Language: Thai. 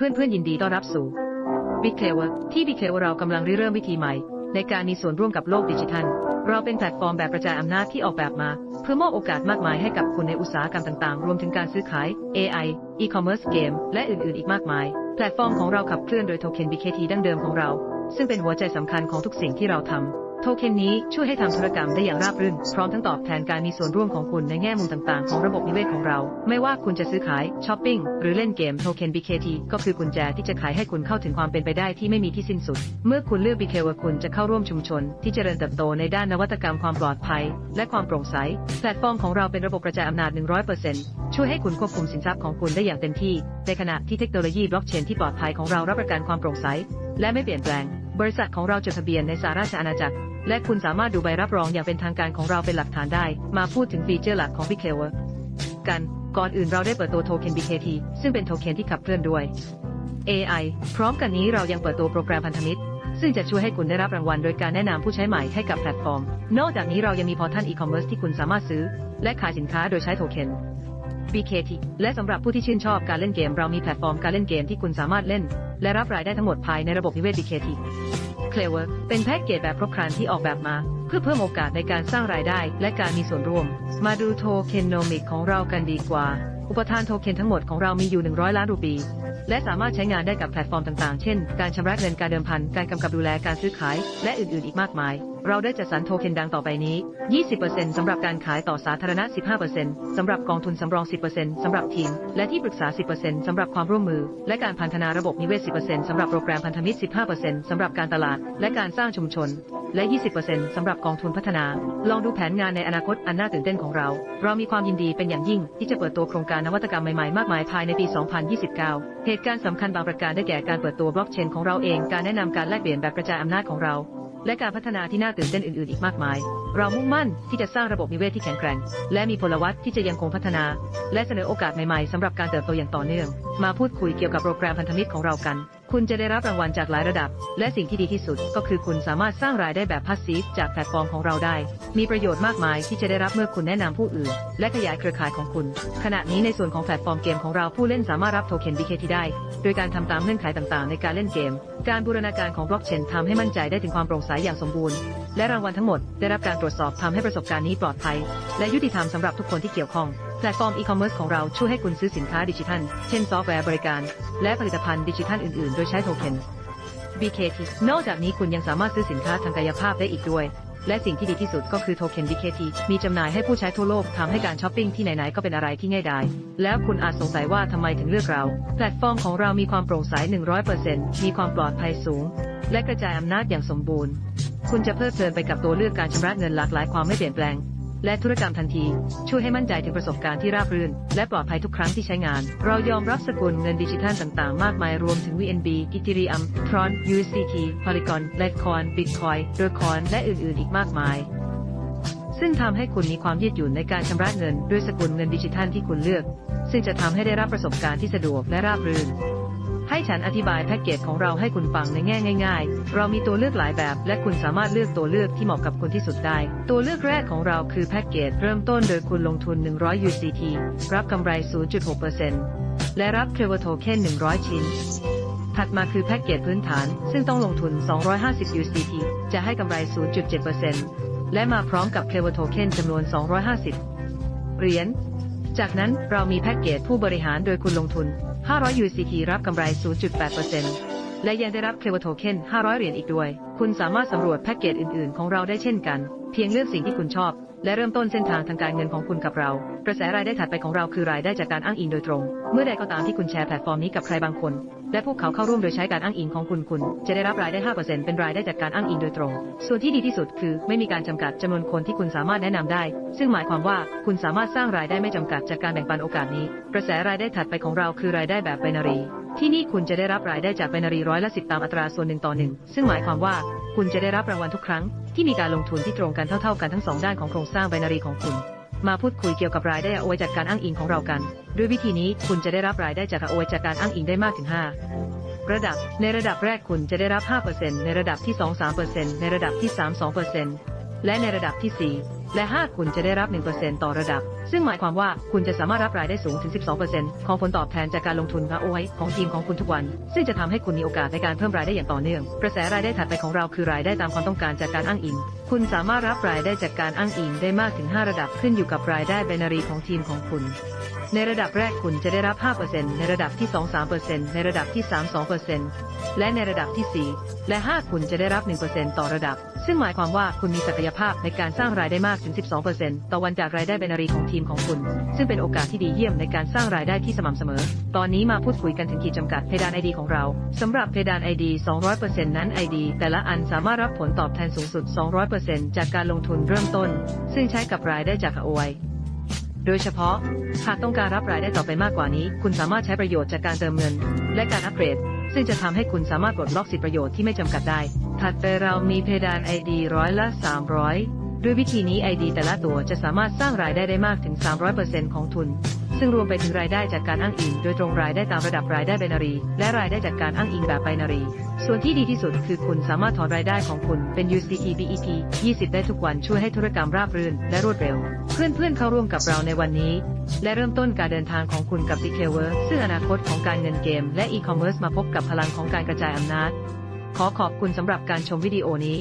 เพื่อนๆยินดีต้อนรับสู่ Big c l e v e r ที่ Big c l e v e r เรากำลังริเริ่มวิธีใหม่ ในการมีส่วนร่วมกับโลกดิจิทัล เราเป็นแพลตฟอร์มแบบกระจายอำนาจที่ออกแบบมา เพื่อมอบโอกาสมากมายให้กับคุณในอุตสาหกรรมต่างๆ รวมถึงการซื้อขาย AI e-commerce เกมและอื่นๆ อีกมากมาย แพลตฟอร์มของเราขับเคลื่อนโดยโทเค็น BKT ดั้งเดิมของเรา ซึ่งเป็นหัวใจสำคัญของทุกสิ่งที่เราทำ โทเค็นนี้ช่วยให้ทำธุรกรรมได้อย่างราบรื่น พร้อมทั้งตอบแทนการมีส่วนร่วมของคุณในแง่มุมต่างๆ ของระบบนิเวศของเรา ไม่ว่าคุณจะซื้อขายช้อปปิ้งหรือเล่นเกมโทเค็น BKT ก็คือกุญแจที่จะไขให้คุณเข้าถึงความเป็นไปได้ที่ไม่มีที่สิ้นสุด เมื่อคุณเลือก BK ว่าคุณจะเข้าร่วมชุมชน ที่เจริญเติบโตในด้านนวัตกรรมความปลอดภัย และความโปร่งใสแพลตฟอร์มของเราเป็นระบบกระจายอำนาจ 100%ช่วยให้คุณควบคุมสินทรัพย์ของคุณได้อย่างเต็มที่ ในขณะที่เทคโนโลยีบล็อกเชนที่ปลอดภัยของเรารับประกันความโปร่งใสและไม่เปลี่ยนแปลง บริษัทของเราจดทะเบียนในสหราชอาณาจักร และคุณสามารถดูใบรับรองอย่างเป็นทางการของเราเป็นหลักฐานได้ มาพูดถึงฟีเจอร์หลักของ b i g c l e v e r กันก่อนอื่นเราได้เปิดตัวโทเค็น BKT ซึ่งเป็นโทเค็นที่ขับเคลื่อนด้วย AI พร้อมกันนี้เรายังเปิดตัวโปรแกรมพันธมิตร ซึ่งจะช่วยให้คุณได้รับรางวัลโดยการแนะนำผู้ใช้ใหม่ให้กับแพลตฟอร์ม นอกจากนี้เรายังมีพอร์ทัลอีคอมเมิร์ซที่คุณสามารถซื้อ และขายสินค้าโดยใช้โทเค็น BKT และสำหรับผู้ที่ชื่นชอบการเล่นเกม เรามีแพลตฟอร์มการเล่นเกมที่คุณสามารถเล่น และรับรายได้ทั้งหมดภายในระบบนิเวศ BKT Clever เป็นแพ็กเกจแบบครบครันที่ออกแบบมา เพื่อเพิ่มโอกาสในการสร้างรายได้ และการมีส่วนร่วม มาดูโทเคนโนมิกของเรากันดีกว่า อุปทานโทเคนทั้งหมดของเรามีอยู่ 100 ล้านรูปี และสามารถใช้งานได้กับแพลตฟอร์มต่างๆ เช่น การชำระเงินการเดิมพัน การกำกับดูแลการซื้อขาย และอื่นๆ อีกมากมาย เราได้จัดสรรโทเค็นดังต่อไปนี้ 20%สำหรับการขายต่อสาธารณะ 15%สำหรับกองทุนสำรอง 10%สำหรับทีม และที่ปรึกษา 10%สำหรับความร่วมมือ และการพัฒนาระบบนิเวศ 10%สำหรับโปรแกรมพันธมิตร 15%สำหรับการตลาด และการสร้างชุมชน และ 20%สำหรับกองทุนพัฒนา ลองดูแผนงานในอนาคตอันน่าตื่นเต้นของเรา เรามีความยินดีเป็นอย่างยิ่ง ที่จะเปิดตัวโครงการนวัตกรรมใหม่ๆ มากมายภายในปี 2029 เหตุการณ์สำคัญบางประการได้แก่การเปิดตัวบล็อกเชนของเราเอง การแนะนำการแลกเปลี่ยนแบบกระจายอำนาจของเรา และการพัฒนาที่น่าตื่นเต้นอื่นๆ อีกมากมาย เรามุ่งมั่นที่จะสร้างระบบนิเวศที่แข็งแกร่ง และมีพลวัตที่จะยังคงพัฒนา และเสนอโอกาสใหม่ๆสำหรับการเติบโตอย่างต่อเนื่อง มาพูดคุยเกี่ยวกับโปรแกรมพันธมิตรของเรากัน คุณจะได้รับรางวัลจากหลายระดับ และสิ่งที่ดีที่สุดก็คือคุณสามารถสร้างรายได้แบบพาสซีฟจากแพลตฟอร์มของเราได้ มีประโยชน์มากมายที่จะได้รับเมื่อคุณแนะนำผู้อื่น และขยายเครือข่ายของคุณ ขณะนี้ในส่วนของแพลตฟอร์มเกมของเราผู้เล่นสามารถรับโทเค็น BKT ได้ โดยการทำตามเงื่อนไขต่างๆ ในการเล่นเกม การบูรณาการของบล็อกเชนทำให้มั่นใจได้ถึงความโปร่งใสอย่างสมบูรณ์ และรางวัลทั้งหมด ได้รับการตรวจสอบทำให้ประสบการณ์นี้ปลอดภัย และยุติธรรมสำหรับทุกคนที่เกี่ยวข้อง แพลตฟอร์มอีคอมเมิร์ซของเราช่วยให้คุณซื้อสินค้าดิจิทัล เช่นซอฟต์แวร์บริการ และผลิตภัณฑ์ดิจิทัลอื่น ๆ โดยใช้โทเค็น BKT นอกจากนี้คุณยังสามารถซื้อสินค้าทางกายภาพได้อีกด้วย และสิ่งที่ดีที่สุดก็คือโทเค็น BKT มีจำหน่ายให้ผู้ใช้ทั่วโลกทำให้การช้อปปิ้งที่ไหน ๆ ก็เป็นอะไรที่ง่ายดาย แล้วคุณอาจสงสัยว่าทำไมถึงเลือกเรา แพลตฟอร์มของเรามีความโปร่งใส 100%มีความปลอดภัยสูง และกระจายอำนาจอย่างสมบูรณ์ คุณจะเพลิดเพลินไปกับตัวเลือกการชำระเงินหลากหลายความไม่เปลี่ยนแปลง และธุรกรรมทันที ช่วยให้มั่นใจถึงประสบการณ์ที่ราบรื่น และปลอดภัยทุกครั้งที่ใช้งาน เรายอมรับสกุลเงินดิจิทัลต่างๆ มากมายรวมถึง VNB Ethereum Tron USDT Polygon Litecoin Bitcoin Dogecoin และอื่นๆ อีกมากมาย ซึ่งทำให้คุณมีความยืดหยุ่นในการชำระเงินด้วยสกุลเงินดิจิทัลที่คุณเลือก ซึ่งจะทำให้ได้รับประสบการณ์ที่สะดวกและราบรื่น ให้ฉันอธิบายแพ็กเกจของเราให้คุณฟังในแง่ง่าย ๆ เรามีตัวเลือกหลายแบบ และคุณสามารถเลือกตัวเลือกที่เหมาะกับคุณที่สุดได้ ตัวเลือกแรกของเราคือแพ็กเกจเริ่มต้นโดยคุณลงทุน 100 UCT รับกำไร 0.6%และรับเทรเวอร์โทเค็น100 ชิ้น ถัดมาคือแพ็กเกจพื้นฐาน ซึ่งต้องลงทุน 250 UCT จะให้กำไร 0.7%และมาพร้อมกับเทรเวอร์โทเค็นจำนวน 250 เหรียญ จากนั้นเรามีแพ็กเกจผู้บริหารโดยคุณลงทุน 500 UCT รับกำไร 0.8%และยังได้รับเคลวโทเค็น500 เหรียญอีกด้วย คุณสามารถสำรวจแพ็กเกจอื่น ๆ ของเราได้เช่นกัน เพียงเลือกสิ่งที่คุณชอบ และเริ่มต้นเส้นทางทางการเงินของคุณกับเรา กระแสรายได้ถัดไปของเราคือรายได้จากการอ้างอิงโดยตรง เมื่อใดก็ตามที่คุณแชร์แพลตฟอร์มนี้กับใครบางคน และพวกเขาเข้าร่วมโดยใช้การอ้างอิงของคุณคุณ จะได้รับรายได้ 5%เป็นรายได้จากการอ้างอิงโดยตรง ส่วนที่ดีที่สุดคือ ไม่มีการจำกัดจำนวนคนที่คุณสามารถแนะนำได้ ซึ่งหมายความว่าคุณสามารถสร้างรายได้ไม่จำกัดจากการแบ่งปันโอกาสนี้ กระแสรายได้ถัดไปของเราคือรายได้แบบไบนารีที่นี่คุณจะได้รับรายได้จากไบนารีร้อยละสิบตามอัตราส่วนหนึ่งต่อหนึ่งซึ่งหมายความว่าคุณจะได้รับรางวัลทุกครั้ง ที่มีการลงทุนที่ตรงกันเท่า ๆ กันทั้งสองด้านของโครงสร้างไบนารีของคุณ มาพูดคุยเกี่ยวกับรายได้อาไว้จากการอ้างอิงของเรากัน ด้วยวิธีนี้คุณจะได้รับรายได้จากอาอว้จากการอ้างอิงได้มากถึง 5 ระดับ ในระดับแรกคุณจะได้รับ 5%ในระดับที่ 2 3%ในระดับที่ 3 2%และในระดับที่ 4 และ 5 คุณจะได้รับ 1%ต่อระดับ ซึ่งหมายความว่าคุณจะสามารถรับรายได้สูงถึง 12%ของผลตอบแทนจากการลงทุน ROI ของทีมของคุณทุกวัน ซึ่งจะทำให้คุณมีโอกาสในการเพิ่มรายได้อย่างต่อเนื่อง กระแสรายได้ถัดไปของเราคือรายได้ตามความต้องการจากการอ้างอิง คุณสามารถรับรายได้จากการอ้างอิงได้มากถึง 5 ระดับขึ้นอยู่กับรายได้ไบนารีของทีมของคุณในระดับแรกคุณจะได้รับ 5%ในระดับที่ 2 3%ในระดับที่ 3 2%และในระดับที่ 4 และ 5 คุณจะได้รับ 1%ต่อระดับ ซึ่งหมายความว่าคุณมีศักยภาพในการสร้างรายได้มากถึง 12%ต่อวันจากรายได้ไบนารีของทีมของคุณ ซึ่งเป็นโอกาสที่ดีเยี่ยมในการสร้างรายได้ที่สม่ำเสมอ ตอนนี้มาพูดคุยกันถึงขีดจำกัดเพดาน ID ของเราสำหรับเพดาน ID 200%นั้น ID แต่ละอันสามารถรับผลตอบแทนสูงสุด 200%จากการลงทุนเริ่มต้น ซึ่งใช้กับรายได้จาก ROI โดยเฉพาะ หากต้องการรับรายได้ต่อไปมากกว่านี้ คุณสามารถใช้ประโยชน์จากการเติมเงิน และการอัปเกรด ซึ่งจะทำให้คุณสามารถปลดล็อกสิทธิประโยชน์ที่ไม่จำกัดได้ ถัดไปเรามีเพดาน ID ร้อยละ 300 ด้วยวิธีนี้ ID แต่ละตัวจะสามารถสร้างรายได้ได้มากถึง 300%ของทุน ซึ่งรวมไปถึงรายได้จากการอ้างอิง โดยตรงรายได้ตามระดับรายได้ไบนารี และรายได้จากการอ้างอิงแบบไบนารี ส่วนที่ดีที่สุดคือคุณสามารถถอนรายได้ของคุณเป็น UCT BEP 20 ได้ทุกวันช่วยให้ธุรกรรมราบรื่นและรวดเร็ว เพื่อนๆเข้าร่วมกับเราในวันนี้ และเริ่มต้นการเดินทางของคุณกับ d k w e r ซึ่งอนาคตของการเงินเกม และ e-commerce มาพบกับพลังของการกระจายอำนาจ ขอขอบคุณสำหรับการชมวิดีโอนี้